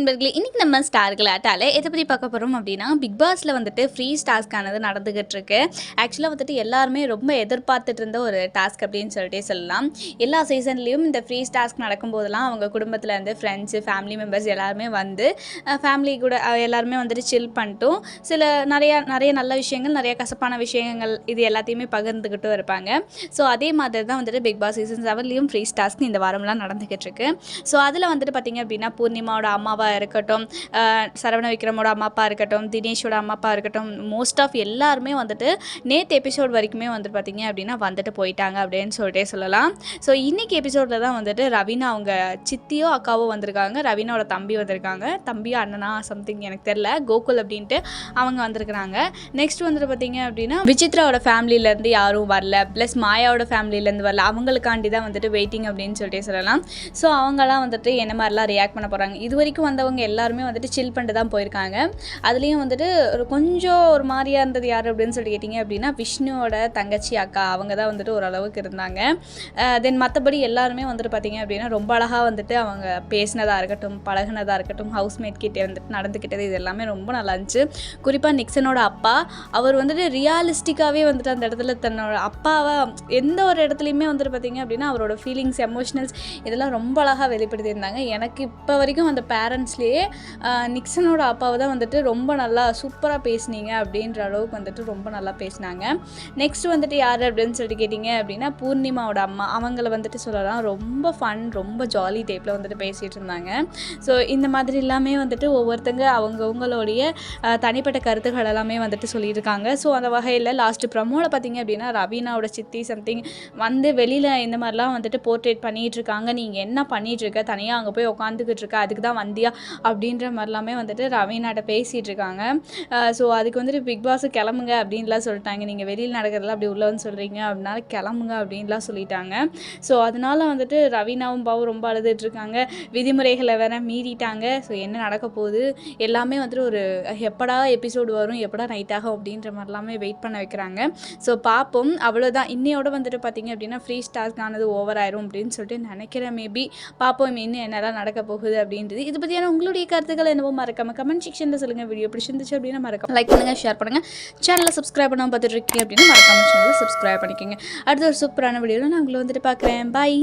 நண்பர்களே இன்றைக்கி நம்ம ஸ்டார் ஆட்டால எதை பற்றி பார்க்க போகிறோம் அப்படின்னா பிக் பாஸில் வந்துட்டு ஃப்ரீ டாஸ்க்கானது நடந்துகிட்டு இருக்கு ஆக்சுவலாக வந்துட்டு எல்லாருமே ரொம்ப எதிர்பார்த்துட்டு இருந்த ஒரு டாஸ்க் அப்படின்னு சொல்லிட்டே சொல்லலாம். எல்லா சீசன்லேயும் இந்த ஃப்ரீ டாஸ்க் நடக்கும்போதெல்லாம் அவங்க குடும்பத்தில் இருந்து ஃப்ரெண்ட்ஸு ஃபேமிலி மெம்பர்ஸ் எல்லாருமே வந்து ஃபேமிலி கூட எல்லாருமே வந்துட்டு சில் பண்ணிட்டும். சில நிறையா நிறைய நல்ல விஷயங்கள் நிறைய கசப்பான விஷயங்கள் இது எல்லாத்தையுமே பகிர்ந்துக்கிட்டும் இருப்பாங்க. ஸோ அதே மாதிரி தான் வந்துட்டு பிக் பாஸ் சீசன் செவன்லேயும் ஃப்ரீ டாஸ்க் இந்த வாரம்லாம் நடந்துகிட்டு இருக்கு ஸோ அதில் வந்துட்டு பார்த்தீங்க அப்படின்னா பூர்ணிமாவோட அம்மாவை இருக்கட்டும் சரவண விக்ரமோட அம்மா அப்பா இருக்கட்டும் தினேஷோட அம்மா அப்பா இருக்கட்டும் மோஸ்ட் ஆஃப் எல்லாருமே வந்துட்டு நேற்று எபிசோட் வரைக்குமே வந்துட்டு பார்த்தீங்க அப்படின்னா வந்துட்டு போயிட்டாங்க அப்படின்னு சொல்லிட்டே சொல்லலாம். ஸோ இன்னைக்கு எபிசோடில் தான் வந்துட்டு ரவீனா அவங்க சித்தியோ அக்காவோ வந்திருக்காங்க. ரவீனாவோட தம்பி வந்திருக்காங்க. தம்பியோ அண்ணனா சம்திங் எனக்கு தெரில கோகுல் அப்படின்ட்டு அவங்க வந்திருக்கிறாங்க. நெக்ஸ்ட் வந்துட்டு பார்த்தீங்க அப்படின்னா விசித்ராவோட ஃபேமிலியிலேருந்து யாரும் வரல. ப்ளஸ் மாயாவோட ஃபேமிலியிலேருந்து வரல. அவங்களுக்காண்டி தான் வந்துட்டு வெயிட்டிங் அப்படின்னு சொல்லிட்டு சொல்லலாம். ஸோ அவங்களாம் வந்துட்டு என்ன மாதிரிலாம் ரியாக்ட் பண்ண போகிறாங்க இது வரைக்கும் வந்தவங்க எல்லாருமே வந்துட்டு சில் பண்ணிட்டு தான் போயிருக்காங்க. அதுலேயும் வந்துட்டு ஒரு கொஞ்சம் ஒரு மாதிரியாக இருந்தது யார் அப்படின்னு சொல்லி கேட்டிங்க அப்படின்னா விஷ்ணுவோட தங்கச்சி அக்கா அவங்க தான் வந்துட்டு ஓரளவுக்கு இருந்தாங்க. தென் மற்றபடி எல்லாருமே வந்துட்டு பார்த்தீங்க அப்படின்னா ரொம்ப அழகாக வந்துட்டு அவங்க பேசினதாக இருக்கட்டும் பழகுனதாக இருக்கட்டும் ஹவுஸ்மேட் கிட்டே வந்துட்டு நடந்துக்கிட்டது இது எல்லாமே ரொம்ப நல்லா இருந்துச்சு. குறிப்பாக நிக்சனோட அப்பா அவர் வந்துட்டு ரியாலிஸ்டிக்காகவே வந்துட்டு அந்த இடத்துல தன்னோட அப்பாவை எந்த ஒரு இடத்துலையுமே வந்துட்டு பார்த்தீங்க அப்படின்னா அவரோட ஃபீலிங்ஸ் எமோஷனல்ஸ் இதெல்லாம் ரொம்ப அழகாக வெளிப்படுத்தியிருந்தாங்க. எனக்கு இப்போ வரைக்கும் அந்த சென்டென்ஸ்லேயே நிக்சனோட அப்பாவை தான் வந்துட்டு ரொம்ப நல்லா சூப்பராக பேசுனீங்க அப்படின்ற அளவுக்கு வந்துட்டு ரொம்ப நல்லா பேசினாங்க. நெக்ஸ்ட் வந்துட்டு யார் அப்படின்னு சொல்லிட்டு கேட்டிங்க அப்படின்னா பூர்ணிமாவோட அம்மா. அவங்கள வந்துட்டு சொல்லலாம் ரொம்ப ஃபன் ரொம்ப ஜாலி டைப்பில் வந்துட்டு பேசிகிட்டு இருந்தாங்க. ஸோ இந்த மாதிரி எல்லாமே வந்துட்டு ஒவ்வொருத்தங்க அவங்கவுங்களுடைய தனிப்பட்ட கருத்துக்கள் எல்லாமே வந்துட்டு சொல்லியிருக்காங்க ஸோ அந்த வகையில் லாஸ்ட்டு ப்ரமோவில் பார்த்தீங்க அப்படின்னா ரவீனாவோட சித்தி சம்திங் வந்து வெளியில் இந்த மாதிரிலாம் வந்துட்டு போர்ட்ரேட் பண்ணிகிட்ருக்காங்க நீங்கள் என்ன பண்ணிகிட்ருக்க இருக்க? தனியாக அங்கே போய் உட்காந்துக்கிட்டு இருக்க. அதுக்கு தான் வந்தியா அப்படின்ற மாதிரிலாமே வந்துட்டு ரவீனாட்ட பேசிகிட்டு இருக்காங்க ஸோ அதுக்கு வந்துட்டு பிக் பாஸ் கிளம்புங்க அப்படின்லாம் சொல்லிட்டாங்க. நீங்கள் வெளியில் நடக்கிறதுல அப்படி உள்ள வந்து சொல்கிறீங்க அப்படின்னால கிளம்புங்க அப்படின்லாம் சொல்லிட்டாங்க. ஸோ அதனால வந்துட்டு ரவீனாவும் பாவும் ரொம்ப அழுதுட்டு இருக்காங்க விதிமுறைகளை வேற மீறிட்டாங்க. ஸோ என்ன நடக்க போகுது? எல்லாமே வந்துட்டு ஒரு எப்படா எபிசோடு வரும்? எப்படா நைட் ஆகும்? அப்படின்ற மாதிரிலாமே வெயிட் பண்ண வைக்கிறாங்க. ஸோ பார்ப்போம் அவ்வளோதான் இன்னையோட வந்துட்டு பார்த்தீங்க அப்படின்னா ஃப்ரீ ஸ்டார்க் ஆனது ஓவர் ஆயிரும் அப்படின்னு சொல்லிட்டு நினைக்கிறேன். மேபி பார்ப்போம் இன்னும் என்னெல்லாம் நடக்க போகுது அப்படின்றது. இது பற்றியான உங்களுடைய கருத்துக்கள் என்னவோ மறக்காம கமெண்ட் செக்ஷனில் சொல்லுங்கள் வீடியோ பிடிச்சிருந்துச்சு அப்படின்னா மறக்காம லைக் பண்ணுங்கள் ஷேர் பண்ணுங்கள் சேனலை சப்ஸ்கிரைப் பண்ணாமல் பார்த்துட்டு இருக்கீங்க அப்படின்னா மறக்காம சேனலை சப்ஸ்கிரைப் பண்ணிக்கோங்க. அடுத்த ஒரு சூப்பரான வீடியோவில் நான் உங்களை வந்துட்டு பார்க்குறேன். பாய்